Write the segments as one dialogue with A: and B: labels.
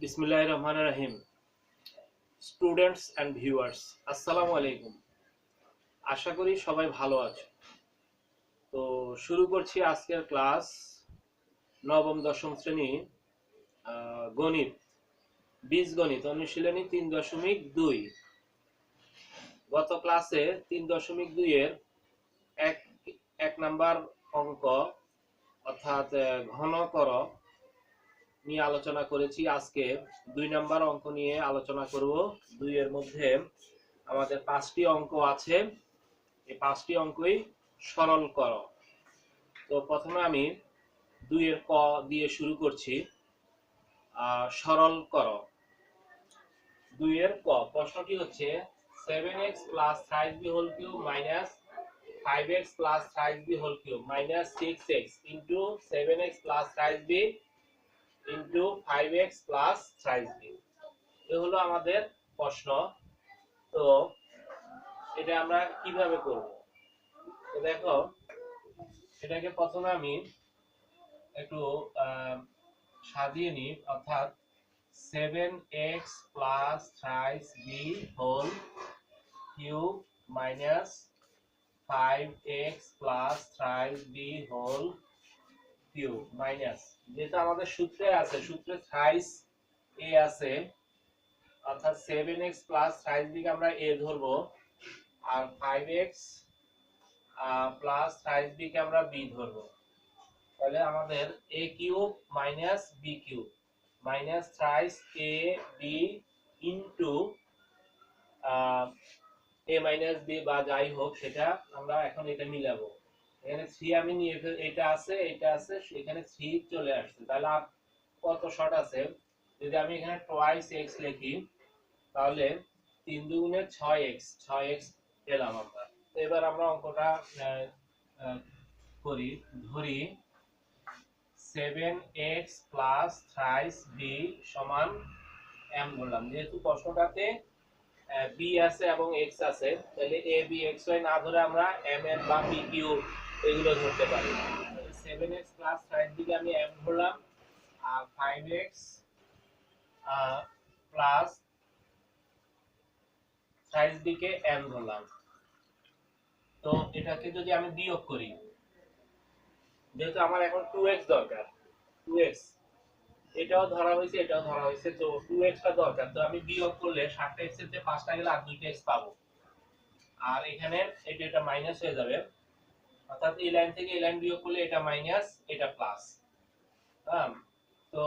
A: বিসমিল্লাহ রহমান রাহিম। স্টুডেন্টস অ্যান্ড ভিউয়ার্স আসসালামু আলাইকুম। আশা করি সবাই ভালো আছে। তো শুরু করছি আজকের ক্লাস নবম দশম শ্রেণি গণিত বীজগণিত অনুশীলনী তিন দশমিক দুই। গত ক্লাসে তিন দশমিক দুইয়ের এক এক নাম্বার অঙ্ক, অর্থাৎ ঘন কর নিয়ে আলোচনা করেছি। আজকে দুই নাম্বার অঙ্ক নিয়ে আলোচনা করব। দুই এর মধ্যে আমাদের পাঁচটি অঙ্ক আছে। এই পাঁচটি অঙ্কই সরল কর। তো প্রথমে আমি দুই এর ক দিয়ে শুরু করছি। সরল কর। দুই এর ক। প্রশ্নটি হচ্ছে seven x plus thrice b whole cube minus 5x plus 5b six x minus 6x x 7x plus 5b into five x plus a হলো আমাদের প্রশ্ন। তো এটা আমরা কীভাবে করব? তো দেখো, এটাকে প্রথমে আমি একটু সাজিয়ে নিই, অর্থাৎ seven x plus thrice b whole cube minus five x plus thrice b cube minus যেটা আমাদের সূত্রে আছে, সূত্রে থ্রাইস এ আছে, অর্থাৎ সেভেন এক্স প্লাস থ্রাইস দিকে আমরা এ ধরবো, আর ফাইভ এক্স প্লাস থ্রাইস বিকে আমরা বি ধরবো। তাহলে আমাদের a cube minus b cube minus thrice a b into a minus b বা যাই হোক, সেটা আমরা এখন এটা মিলাবো। এখানে থ্রি আমি নিয়ে এটা আছে এটা আছে এখানে থ্রি চলে আসছে। তাহলে আর কত শর্ট আছে? যদি আমি এখানে টোয়াইস এক্স লিখি, তাহলে তিন দুগুণে ছয় এক্স ছয় এক্স পেলাম আমরা। তো এবার আমরা অঙ্কটা করি, ধরি। Seven x plus thrice b সমান এম ধরলাম যেহেতু প্রশ্নটাতে বি আছে এবং এক্স আছে, তাহলে এ বি এক্স ওয়াই না ধরে আমরা এম এন বা পি কিউ এগুলো ধরতে পারি। সেভেন এক্স প্লাস ফাইভ দিকে আমি এম ধরলাম, আর ফাইভ এক্স প্লাস সাইজ দিকে এন ধরলাম। তো এটাকে যদি আমি বিয়োগ করি, যেহেতু আমার এখন টু এক্স দরকার টু এক্স এটাও ধরা হয়েছে, এটাও ধরা হয়েছে, তো টু এক্সটা দরকার। তো আমি বিয়োগ করলে সাতটা এক্সের পাঁচটা গেলে আর দুইটা এক্স পাবো। আর এখানে এটা এটা মাইনাস হয়ে যাবে অর্থাৎ এই লাইন থেকে এই লাইন বিয়োগ করলে এটা মাইনাস এটা প্লাস হ্যাঁ তো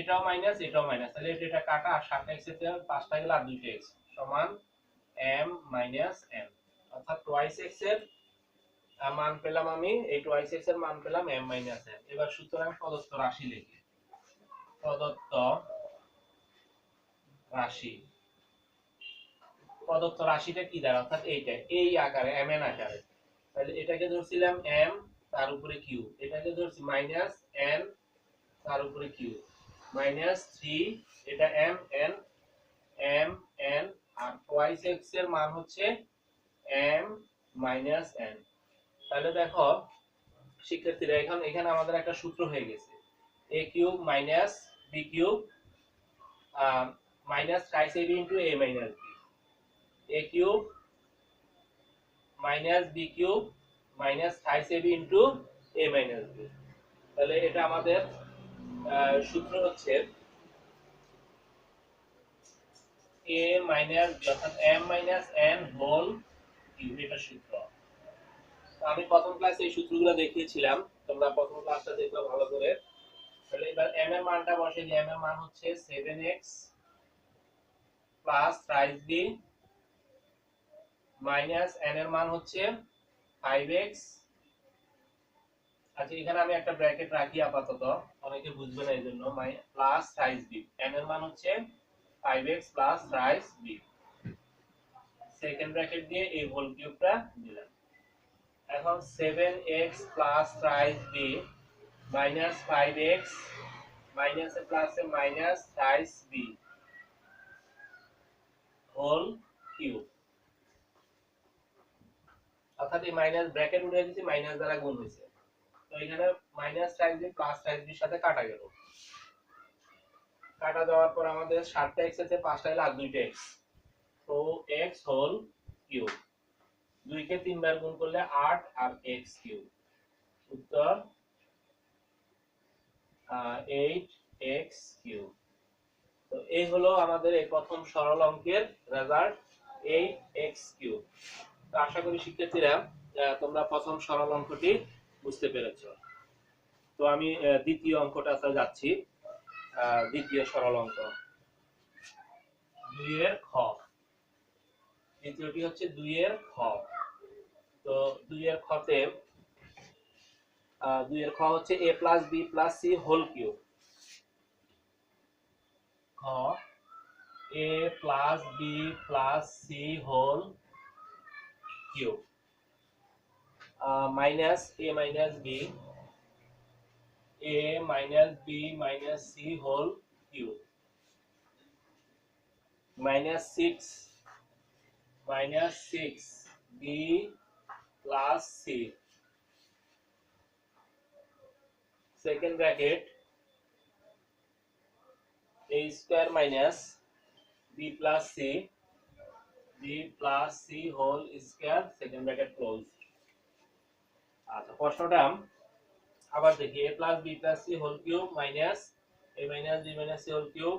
A: এটাও মাইনাস এটাও মাইনাস তাহলে এটা কাটা আর সাতটা এক্সের পাঁচটা গেলে আর দুইটা এক্স সমান এম মাইনাস এম অর্থাৎ টোয়াইস এক্সের মান পেলাম আমি, এই টোয়াইস এক্সের মান পেলাম এম মাইনাস এম এবার সুতরাং প্রদত্ত রাশি লিখি। প্রদত্ত রাশি। প্রদত্ত রাশিটা কি দাঁড়ায়? অর্থাৎ এইটা, এই আকারে এম এন আকারে। তাহলে এটাকে ধরছিলাম এম তার উপরে কিউ এটাকে ধরছি মাইনাস এন তার উপরে কিউ মাইনাস থ্রি এটা এম এন এম এন আর টোয়াইস এক্সের মান হচ্ছে এম মাইনাস এন তাহলে দেখো, শিক্ষার্থীরা, এখন এখানে আমাদের একটা সূত্র হয়ে গেছে। A cube minus b cube minus thrice a b into a minus b a cube minus b cube minus thrice a b into a minus b তাহলে এটা আমাদের সূত্র হচ্ছে এ মাইনাস অর্থাৎ এম মাইনাস এন হোল এটা সূত্র। আমি প্রথম ক্লাসে এই সূত্রগুলো দেখিয়েছিলাম, তোমরা প্রথম ক্লাসটা দেখবে ভালো করে। তাহলে এবার এম এর মানটা বসে দিই এম এর মান হচ্ছে seven x plus thrice b minus n এর মান হচ্ছে ফাইভ এক্স আচ্ছা এখানে আমি একটা ব্র্যাকেট রাখি আপাতত। অনেকে বুঝবে না এই জন্য প্লাস থ্রাইস বি এন এর মান হচ্ছে five x plus thrice b second bracket দিয়ে এই হোল কিউবটা দিলাম। এখন seven x plus thrice b minus five x minus plus minus thrice b whole cube অর্থাৎ এই মাইনাস ব্র্যাকেট উঠে দিয়েছি মাইনাস দ্বারা গুণ হয়েছে। তো এখানে মাইনাস বি প্লাস বির সাথে কাটা গেল। কাটা যাওয়ার পর আমাদের সাতটা এক্স আছে, পাঁচটা হলে আর দুইটা এক্স তো এক্স হোল কিউব দুইকে তিনবার গুণ করলে আট আর এক্স কিউব উত্তর? এইট এক্স কিউব তো এই হলো আমাদের এই প্রথম সরল অঙ্কের রেজাল্ট এইট এক্স কিউব আশা করি শিক্ষার্থীরা তোমরা প্রথম সরল অঙ্কটি বুঝতে পেরেছ। তো আমি দ্বিতীয় অঙ্কটাতে যাচ্ছি। দ্বিতীয় সরল অঙ্ক। দুইয়ের খ। দ্বিতীয়টি হচ্ছে দুইয়ের খ। তো দুইয়ের খতে দুইয়ের খ হচ্ছে a plus b plus c whole খ, a plus b plus c whole cube minus a minus b a minus b minus c whole cube minus 6 minus 6 b plus c second bracket a square minus b plus c b plus c whole square, second bracket closed. আচ্ছা আবার দেখি, a plus b plus c whole cube minus a minus b minus c whole cube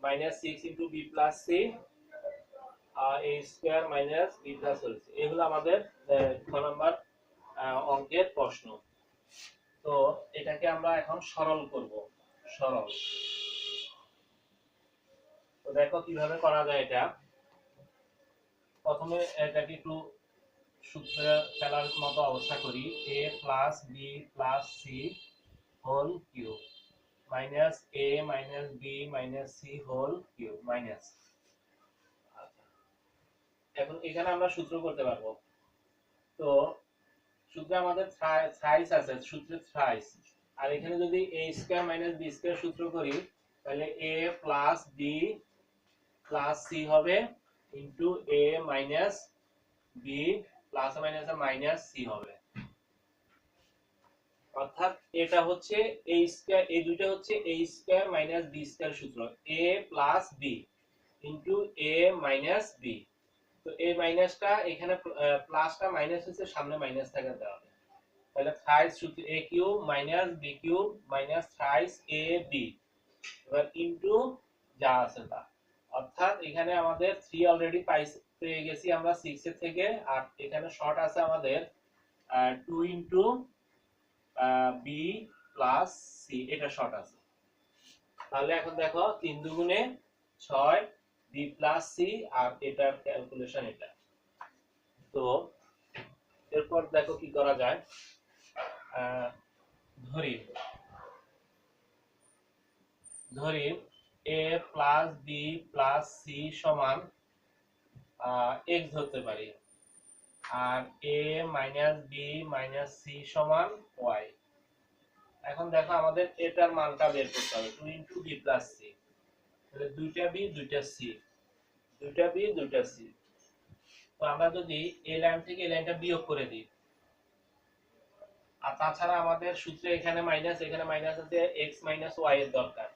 A: minus six into b plus c a square minus b plus whole c এগুলো আমাদের ছ নম্বর অঙ্কের প্রশ্ন। তো এটাকে আমরা এখন সরল করব, সরল। তো দেখো কীভাবে করা যায় এটা। প্রথমে এটাকে একটু সূত্রে ফেলার মতো অবস্থা করি। A plus b plus c whole cube minus a minus b minus c whole cube minus এখন এখানে আমরা সূত্র করতে পারব। তো সূত্রে আমাদের থ্রাইস আছে, সূত্রে থ্রাইস। আর এখানে যদি a square minus b square সূত্র করি, তাহলে a plus b plus c হবে। Into a minus b plus minus minus c হবে। অর্থাৎ এটা হচ্ছে a স্কয়ার এই দুইটা হচ্ছে a square minus b square সূত্র। A plus b into a minus b তো a মাইনাসটা এখানে প্লাসটা মাইনাস হচ্ছে, সামনে মাইনাস থাকা দেওয়া তাহলে থ্রাইস সূত্র a cube minus b cube minus thrice a b এবার ইনটু যা আছে তা। অর্থাৎ এখানে আমাদের 3 অলরেডি পেয়ে গেছি আমরা 6 এর থেকে। আর এখানে শর্ট আছে আমাদের 2 ইনটু বি প্লাস সি এটা শর্ট আছে। তাহলে এখন দেখো, তিন দুগুণে ছয় বি প্লাস সি আর এটার ক্যালকুলেশন এটা। তো এরপর দেখো কি করা যায়। ধরি। ধরি। A plus b plus c সমান এক্স ধরতে পারি। আর a minus b minus c সমান ওয়াই এখন দেখো আমাদের এটার মানটা বের করতে হবে two into b plus c তাহলে দুইটা বি দুইটা সি দুইটা বি দুইটা সি তো আমরা যদি এই লাইন থেকে এই লাইনটা বিয়োগ করে দিই, আর তাছাড়া আমাদের সূত্রে এখানে মাইনাস এখানে মাইনাস আছে এক্স মাইনাস ওয়াই এর দরকার।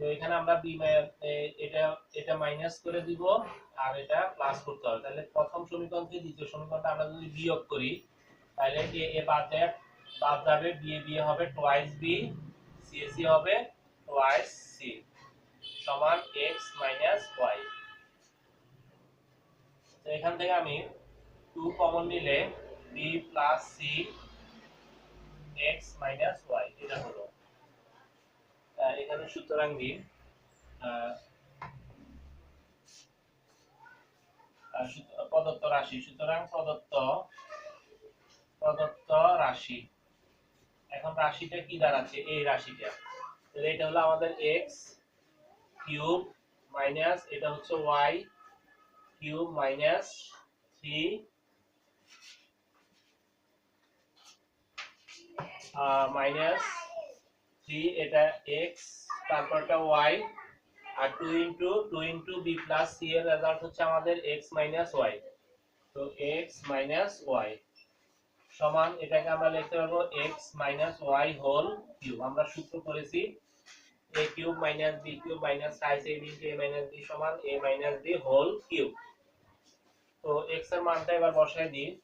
A: তো এখানে আমরা বি এটা এটা মাইনাস করে দিব আর এটা প্লাস করতে হবে। তাহলে প্রথম সমীকরণ থেকে দ্বিতীয় সমীকরণটা আমরা যদি বিয়োগ করি, তাহলে এ এ বাদ দেয়, বাদ যাবে। বি এ বি হবে twice b c a c হবে টোয়াইস সি সমান এক্স মাইনাস ওয়াই তো এখান থেকে আমি টু কমন নিলে b plus c x minus y এটা হলো। এখানে সুতরাং আহ, প্রদত্ত রাশি সুতরাং প্রদত্ত প্রদত্ত রাশি। এখন রাশিটা কি দাঁড়াচ্ছে? এই রাশিটা। এটা হলো আমাদের এক্স কিউব মাইনাস এটা হচ্ছে y cube minus three minus three এটা বি তো এক্স সূত্র করেছি a cube minus b cube minus size a into a minus b সমান a minus b whole cube তো এক্সের মানটা এবার বসাই দিই।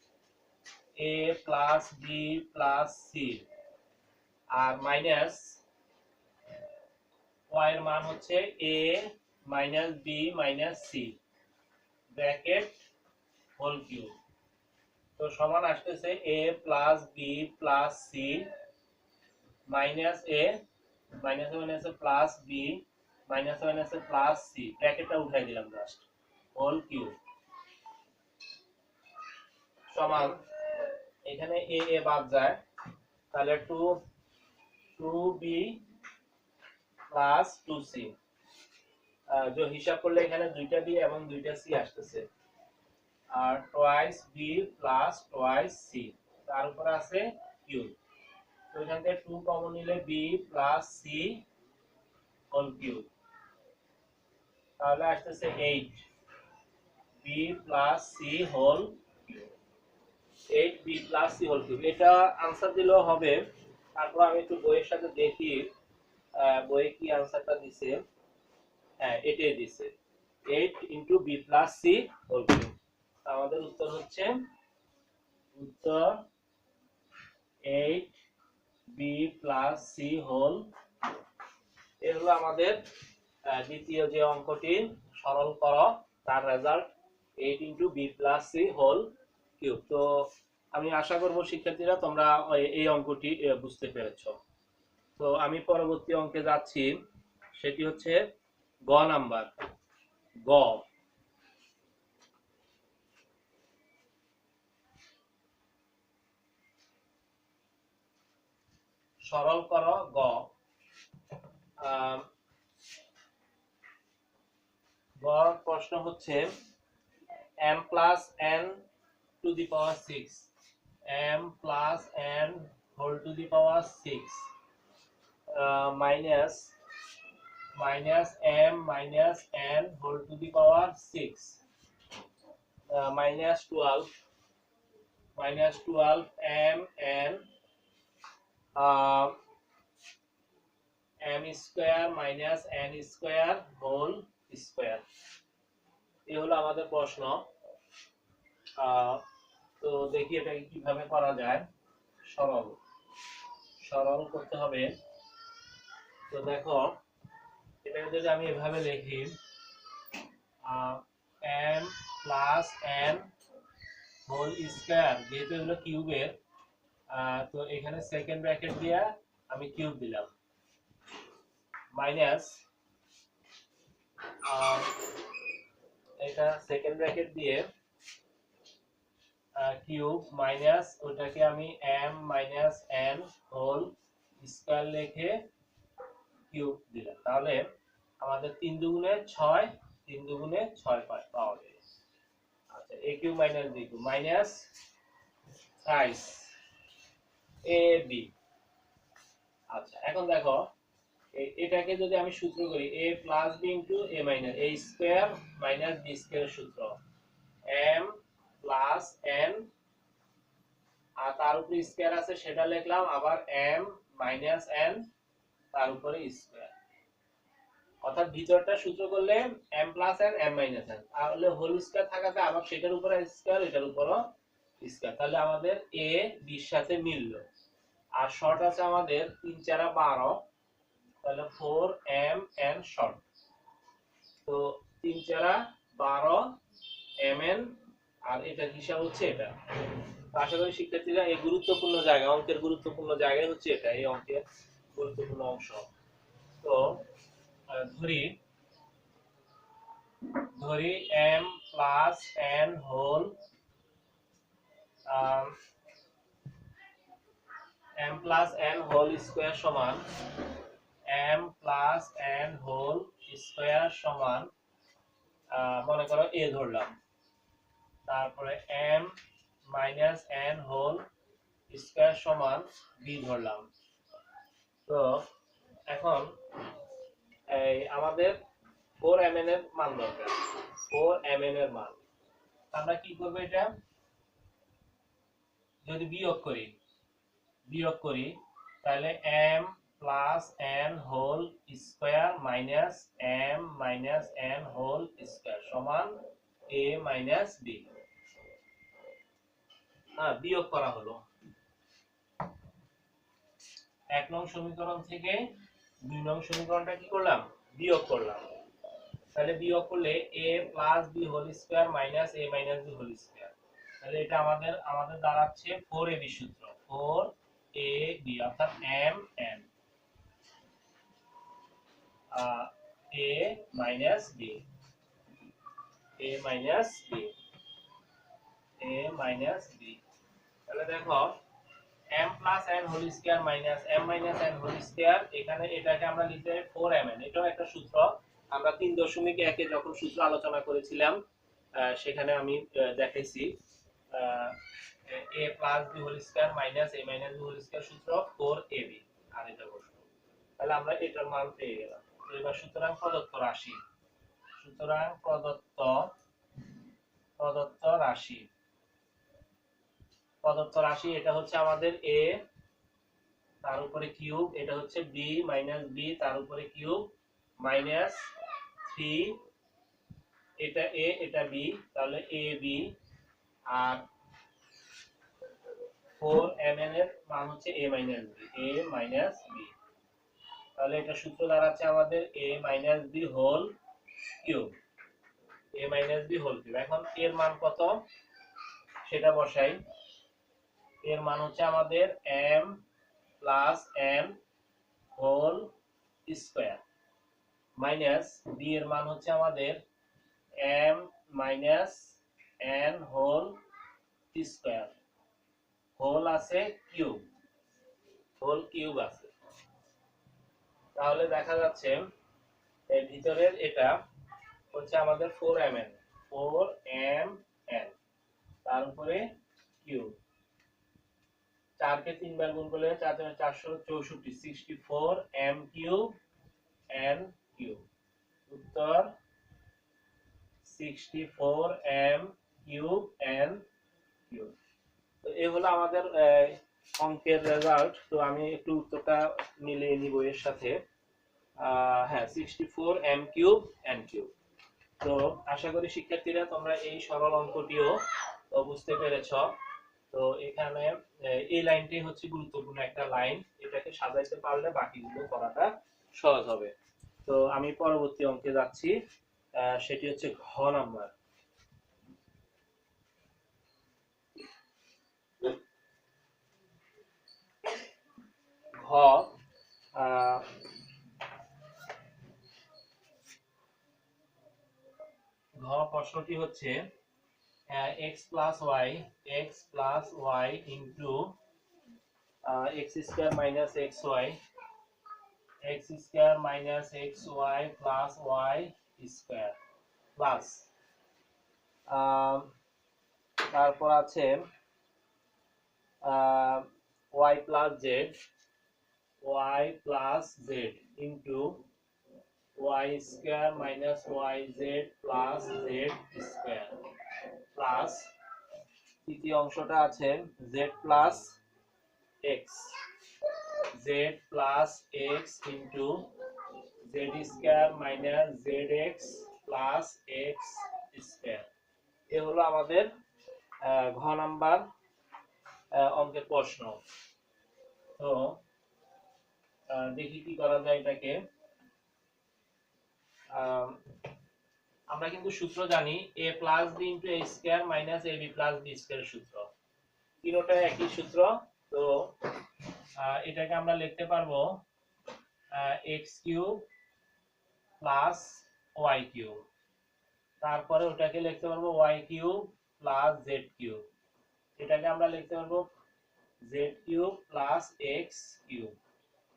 A: A plus b plus c R minus এর মান হচ্ছে a minus b minus c bracket whole cube. তো সমান আসতেছে a plus b plus c minus a minus মাইনাসে প্লাস বি মাইনাস মাইনাসে প্লাস সি ব্র্যাকেটটা উঠাই দিলাম জাস্ট হোল কিউব। সমান, এখানে এ এ বাদ যায়, তাহলে two two b plus two c হিসাব করলে এখানে দুইটা বি এবং দুইটা সি আসতেছে। আর twice b plus twice c তার উপরে আছে কিউব তো এখান থেকে টু কমন নিলে b plus c whole cube তাহলে আসতেছে eight b plus c whole cube eight b plus c whole cube এটা আনসার দিলেও হবে। তারপর আমি একটু বইয়ের সাথে দেখি। বইয়ে কি আনসারটা দিছে? হ্যাঁ এটাই দিছে। Eight into b plus c whole cube আমাদের উত্তর হচ্ছে, উত্তর eight b plus c whole এ হলো আমাদের দ্বিতীয় যে অঙ্কটি, সরল কর, তার result eight into b plus c whole cube তো আমি আশা করব শিক্ষার্থীরা তোমরা এই অঙ্কটি বুঝতে পেরেছ। তো আমি পরবর্তী অঙ্কে যাচ্ছি। সেটি হচ্ছে গ নাম্বার। গ। সরল কর গ। প্রশ্ন হচ্ছে m plus n to the power six m plus n whole to the power six minus minus m minus n whole to the power six minus twelve minus twelve m n uh, m square minus n square whole square এই হলো আমাদের প্রশ্ন। তো দেখি এটাকে কীভাবে করা যায়। সরল। সরল করতে হবে। তো দেখো, এটাকে যদি আমি এভাবে লিখি m plus n whole square যেহেতু এগুলো কিউবের তো এখানে সেকেন্ড ব্র্যাকেট দিয়ে আমি কিউব দিলাম। মাইনাস এটা সেকেন্ড ব্র্যাকেট দিয়ে কিউব মাইনাস ওটাকে আমি m minus n whole square লিখে কিউব দিলাম তাহলে আমাদের তিন দুগুণে ছয়, তিন দুগুণে ছয় পা- পাওয়া যায় আচ্ছা a cube minus b cube minus size a b আচ্ছা এখন দেখো এটাকে যদি আমি সূত্র করি a plus b into a minus a square minus b square সূত্র। এম প্লাস এন আর তার উপরে স্কোয়ার আছে, সেটা লিখলাম, আবার এম মাইনাস এন তার উপরে স্কোয়ার অর্থাৎ ভিতরটা সূত্র করলে m plus n m minus n তাহলে হোল স্কোয়ার থাকাতে আবার সেটার উপরে স্কোয়ার এটার উপরও স্কোয়ার তাহলে আমাদের এ বির সাথে মিললো। আর শর্ট আছে আমাদের তিন চারা বারো। তাহলে ফোর এম এন শর্ট তো তিন চারা বারো এম এন আর এটার হিসাব হচ্ছে এটা। আশা করি শিক্ষার্থীরা এই গুরুত্বপূর্ণ জায়গা, অঙ্কের গুরুত্বপূর্ণ জায়গায় হচ্ছে এটা, এই অঙ্কের গুরুত্বপূর্ণ অংশ। তো ধরি ধরি m plus n whole m plus n whole square সমান m plus n whole square সমান মনে করো এ ধরলাম। তারপরে m minus n whole square সমান বি ধরলাম। তো এখন এই আমাদের ফোর এম এর মান দরকার। ফোর এম এর মান। আমরা কি করব এটা? যদি বিয়োগ করি বিয়োগ করি, তাহলে m plus n whole square minus m minus n whole square সমান এ মাইনাস বি হ্যাঁ বিয়োগ করা হলো। এক নং সমীকরণ থেকে দুই নং সমীকরণটা কি করলাম? বিয়োগ করলাম। তাহলে বিয়োগ করলে a plus b whole square minus a minus b whole square তাহলে এটা আমাদের আমাদের দাঁড়াচ্ছে ফোর এ বি সূত্র। ফোর এ বি অর্থাৎ m n a minus b a minus b a minus b তাহলে দেখো m plus n whole square minus m minus n whole square এখানে এটাকে আমরা লিখতে পারি 4mn এটাও একটা সূত্র। আমরা তিন দশমিক একে যখন সূত্র আলোচনা করেছিলাম সেখানে আমি দেখাইছি a plus b whole square minus a minus b whole square সূত্র 4ab আর এটা বসল। তাহলে আমরা এটার মান পেয়ে গেলাম। এবার সুতরাং প্রদত্ত রাশি। সুতরাং প্রদত্ত প্রদত্ত রাশি। প্রদত্ত রাশি, এটা হচ্ছে আমাদের a, তার উপরে কিউব, এটা হচ্ছে b মাইনাস b, তার উপরে কিউব মাইনাস থ্রি এটা a, এটা b, তাহলে a, b, আর ফোর এম এন এর মান হচ্ছে a minus b, a minus b তাহলে এটা সূত্র দাঁড়াচ্ছে আমাদের a minus b whole cube a minus b whole cube এখন এর মান কত? সেটা বসাই। এর মান হচ্ছে আমাদের m plus n whole square minus b এর মান হচ্ছে আমাদের m minus n whole square whole আছে কিউব হোল কিউব আছে। তাহলে দেখা যাচ্ছে এর ভিতরের এটা হচ্ছে আমাদের four m n four m n তার উপরে কিউব চারকে তিনবার গুণ করলে চার চার চারশো চৌষট্টি sixty four m cube n cube উত্তর sixty four m cube n cube তো এই হলো আমাদের অঙ্কের রেজাল্ট তো আমি একটু উত্তরটা মিলিয়ে নিব এর সাথে। হ্যাঁ sixty four m cube n cube তো আশা করি শিক্ষার্থীরা তোমরা এই সরল অঙ্কটিও বুঝতে পেরেছ। তো এখানে এই লাইনটাই হচ্ছে গুরুত্বপূর্ণ একটা লাইন। এটাকে সাজাইতে পারলে বাকিগুলো করাটা সহজ হবে। তো আমি পরবর্তী অঙ্কে যাচ্ছি। সেটি হচ্ছে ঘ নাম্বার। ঘ ঘ প্রশ্নটি হচ্ছে x plus y x plus y into x square minus x y x square minus x y plus y square plus তারপর আছে y plus z y plus z into square minus y z plus z square plus তৃতীয় অংশটা আছে z plus x z plus x into z square minus z x plus x square এ হলো আমাদের আহ, ঘ number আহ, অঙ্কের প্রশ্ন। তো আহ, দেখি কি করা যায় এটাকে। আম, আমরা কিন্তু সূত্র জানি a plus b into a square minus a b plus b square সূত্র। তিনোটা একই সূত্র, তো এটাকে আমরা লিখতে পারব x cube plus y cube তারপরে ওটাকে লিখতে পারব y cube plus z cube এটাকে আমরা লিখতে পারব z cube plus x cube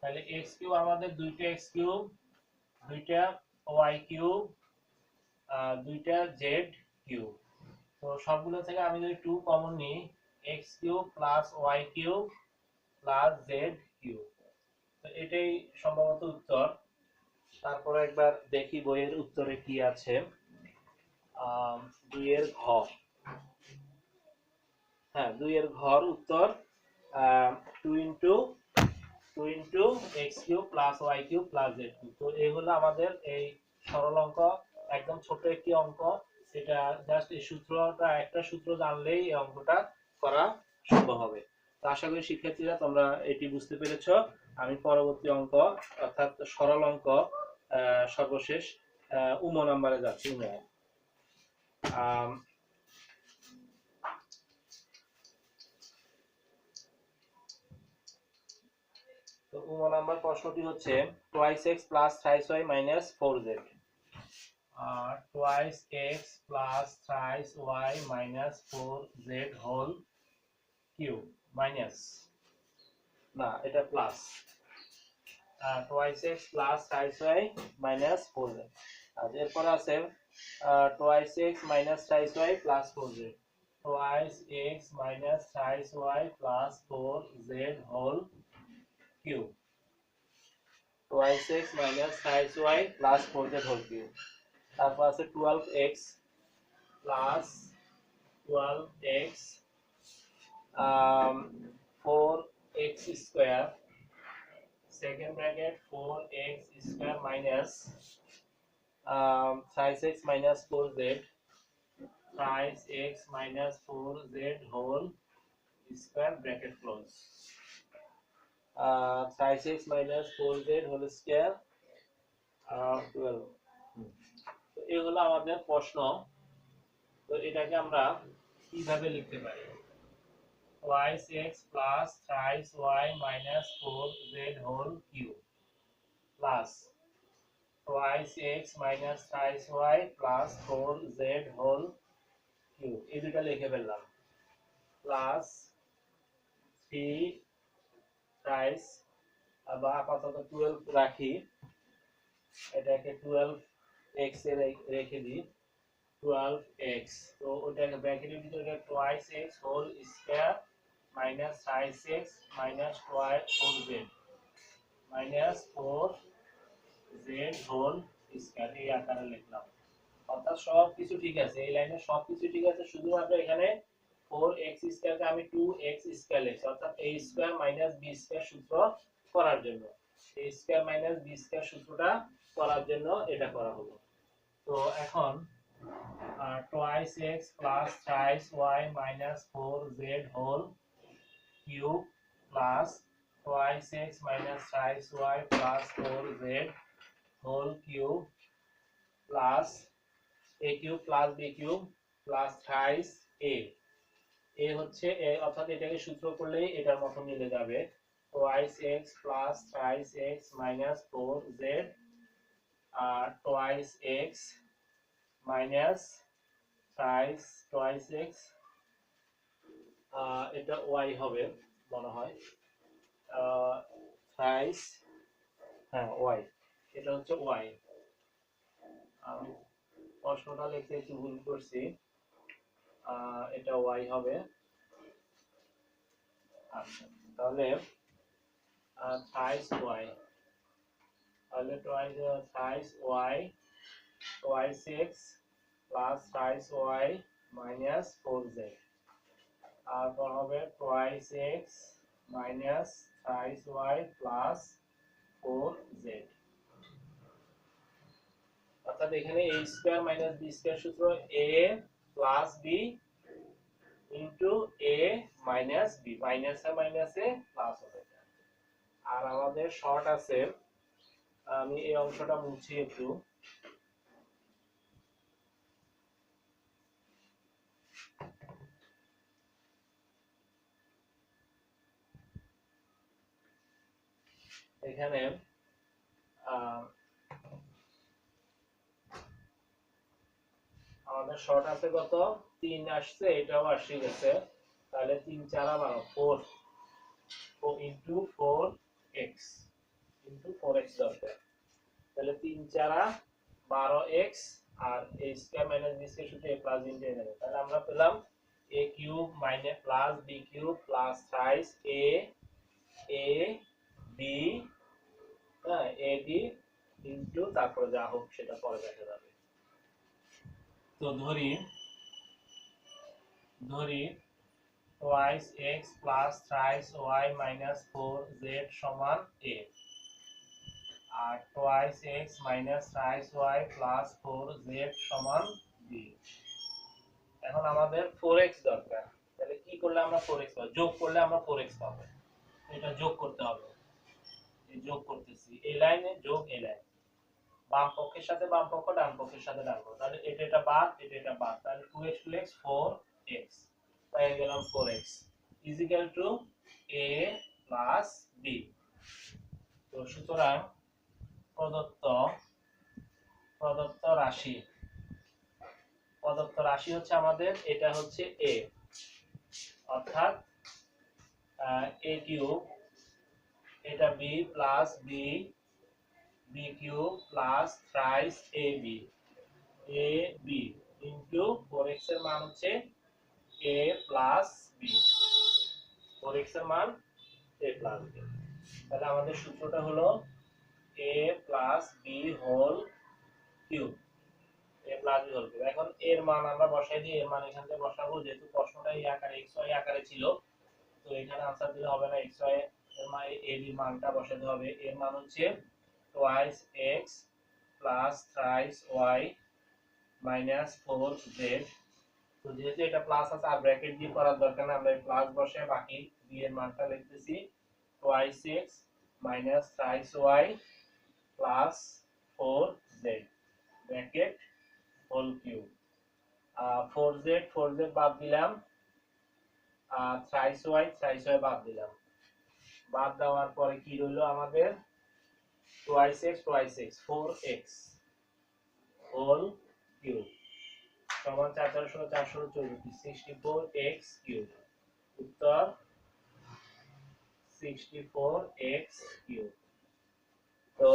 A: তাহলে এক্স কিউব আমাদের দুইটা এক্স কিউব দুইটা ওয়াই কিউব দুইটা জেড কিউব তো সবগুলো থেকে আমি যদি টু কমন নিই x cube plus y cube plus z cube তো এটাই সম্ভবত উত্তর। তারপরে একবার দেখি বইয়ের উত্তরে কি আছে। দুইয়ের ঘ হ্যাঁ দুইয়ের ঘর উত্তর। Two into two into x cube plus y cube plus z cube তো এই হলো আমাদের এই সরল অঙ্ক একদম ছোট একটি অঙ্ক। এটা জাস্ট এই সূত্রটা, একটা সূত্র জানলেই এই অঙ্কটা করা সম্ভব হবে। তো আশা করি শিক্ষার্থীরা তোমরা এটি বুঝতে পেরেছ। আমি পরবর্তী অঙ্ক, অর্থাৎ সরল অঙ্ক সর্বশেষ উমো নাম্বারে যাচ্ছি, উমো। তো উমো নাম্বার প্রশ্নটি হচ্ছে twice x plus thrice y minus four z twice x plus thrice y minus four z whole cube minus না, এটা plus twice x plus thrice y minus four z আর এরপর আছে twice x minus thrice y plus four z twice x minus thrice y plus four z whole cube twice x minus thrice y plus four z whole cube তারপর আছে twelve x plus twelve x four x square second bracket 4x square minus um, size x minus 4z size x minus 4z whole square bracket close uh, size x minus 4z whole square uh, 12 হুম। তো এই হলো আমাদের প্রশ্ন তো এটাকে আমরা কীভাবে লিখতে পারি twice x plus thrice y minus 4z whole cube plus twice x minus thrice y plus 4z whole cube এই দুটো লিখে ফেললাম প্লাস থ্রি থ্রাইস বা আপাতত টুয়েলভ রাখি এটাকে টুয়েলভ এক্স এ রেখে দিই। টুয়েলভ এক্স তো ওটাকে ব্র্যাকেটের ভিতরে twice x whole square minus size x minus twice four z minus four z whole square এই আকারে লিখলাম। অর্থাৎ সব কিছু ঠিক আছে। এই লাইনে সব কিছু ঠিক আছে। শুধুমাত্র এখানে ফোর এক্স স্কোয়ারকে আমি টু এক্স স্কোয়ার লিখছি। অর্থাৎ a square minus b square সূত্র করার জন্য। A square minus b square সূত্রটা করার জন্য এটা করা হলো তো এখন twice x plus thrice y minus 4z whole cube plus twice x minus thrice y plus 4z whole cube plus a cube plus b cube plus thrice a a হচ্ছে অর্থাৎ এটাকে সূত্র করলেই এটার মতো মিলে যাবে twice x plus thrice x minus 4z আর twice x minus thrice twice x আহ, এটা y হবে মনে হয় thrice হ্যাঁ y এটা হচ্ছে y. আমি প্রশ্নটা লিখতে একটু ভুল করছি এটা y হবে। আচ্ছা তাহলে thrice y তাহলে twice thrice y, twice x plus thrice y minus 4z তারপর হবে twice x minus thrice y plus 4z অর্থাৎ এখানে a square minus b square সূত্র a plus b into a minus b মাইনাসে মাইনাসে plus হবে। আর আমাদের শর্ট আছে আমি এই অংশটা মুছি একটু। এখানে আমাদের শর্ট আছে কত? তিন আসছে, এটাও আসে গেছে তাহলে তিন চারা বারো four into four x into four x দরকার। তাহলে তিন চারা, বারো x R a square minus b square শুধু এ প্লাস ইন্টু এ নেবে তাহলে আমরা পেলাম a cube minus plus b cube plus thrice a a b হ্যাঁ এ বি ইন্টু তারপর যা হোক সেটা পরে দেখা যাবে। তো ধরি ধরি x plus thrice y minus four z সমান a R twice x minus thrice y plus four z সমান বি এখন আমাদের ফোর এক্স দরকার। তাহলে কি করলে আমরা ফোর এক্স পাবো? যোগ করলে আমরা ফোর এক্স পাবো। এটা যোগ করতে হবে। যোগ করতেছি। এই লাইনে যোগ এই লাইন। বাম পক্ষের সাথে বাম পক্ষ, ডান পক্ষের সাথে ডান পক্ষ। তাহলে এটা এটা বাদ, এটা এটা বাদ। তাহলে two x two x four x পেয়ে গেলাম four x equal two a plus b তো সুতরাং প্রদত্ত প্রদত্ত রাশি। প্রদত্ত রাশি হচ্ছে আমাদের, এটা হচ্ছে এ অর্থাৎ এ কিউব এটা b plus b b cube plus a b a b into four এক্সের মান হচ্ছে এ প্লাস বি ফোর এক্সের মান এ প্লাস বি তাহলে আমাদের সূত্রটা হলো a plus b whole cube a plus b whole cube এখন এর মান আমরা বসাই দিই এর মান এখান বসাবো, যেহেতু প্রশ্নটা এই আকারে এক্স ওয়াই আকারে ছিল, তো এখানে আনসার দিলে হবে না এক্স ওয়াই এর মান এ বি মানটা বসাতে হবে। এর মান হচ্ছে twice x plus thrice y minus 4z তো যেহেতু এটা প্লাস আছে, আর ব্র্যাকেট দিয়ে করার দরকার না আমরা প্লাস বসে বাকি b এর মানটা লিখতেছি twice x minus thrice y plus 4z bracket, whole cube. 4z 4z বাদ দিলাম। আর thrice y thrice বাদ দিলাম। বাদ দেওয়ার পরে কি রইল আমাদের? twice x twice x 4x whole cube সমান চার চার ষোলো চার সিক্সটি ফোর এক্স কিউব। উত্তর, সিক্সটি ফোর এক্স কিউব। তো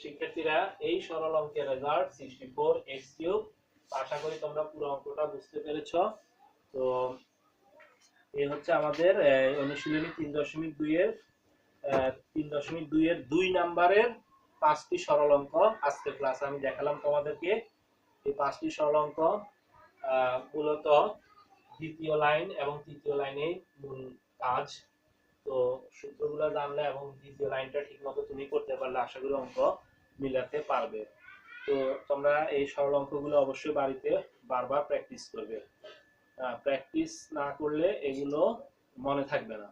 A: শিক্ষার্থীরা, এই সরল অঙ্কের result sixty four x cube আশা করি তোমরা পুরো অঙ্কটা বুঝতে পেরেছ। তো এই হচ্ছে আমাদের অনুশীলনী তিন দশমিক দুইয়ের তিন দশমিক দুইয়ের দুই নাম্বারের পাঁচটি সরল অঙ্ক। আজকে ক্লাস আমি দেখালাম তোমাদেরকে। এই পাঁচটি সরল অঙ্ক মূলত দ্বিতীয় লাইন এবং তৃতীয় লাইনে মূল কাজ। তো সূত্রগুলো জানলে এবং দ্বিতীয় লাইনটা ঠিক মতো তুমি করতে পারলে আশা করি অঙ্ক মিলাতে পারবে। তো তোমরা এই সরল অঙ্কগুলো অবশ্যই বাড়িতে বারবার প্র্যাকটিস করবে। প্র্যাকটিস না করলে এগুলো মনে থাকবে না।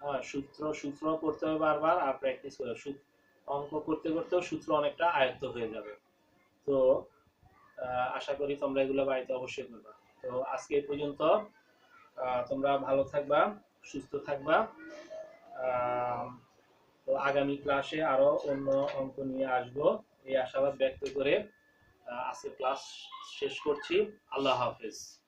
A: হ্যাঁ, সূত্র সূত্র করতে হবে বারবার আর প্র্যাকটিস করে অঙ্ক করতে করতেও সূত্র অনেকটা আয়ত্ত হয়ে যাবে। তো আশা করি তোমরা এগুলো বাড়িতে অবশ্যই করবা। তো আজকে এই পর্যন্ত তোমরা ভালো থাকবা। সুস্থ থাকবা। তো আগামী ক্লাসে আরও অন্য অঙ্ক নিয়ে আসব। এই আশাবাদ ব্যক্ত করে আজকে ক্লাস শেষ করছি। আল্লাহ হাফেজ।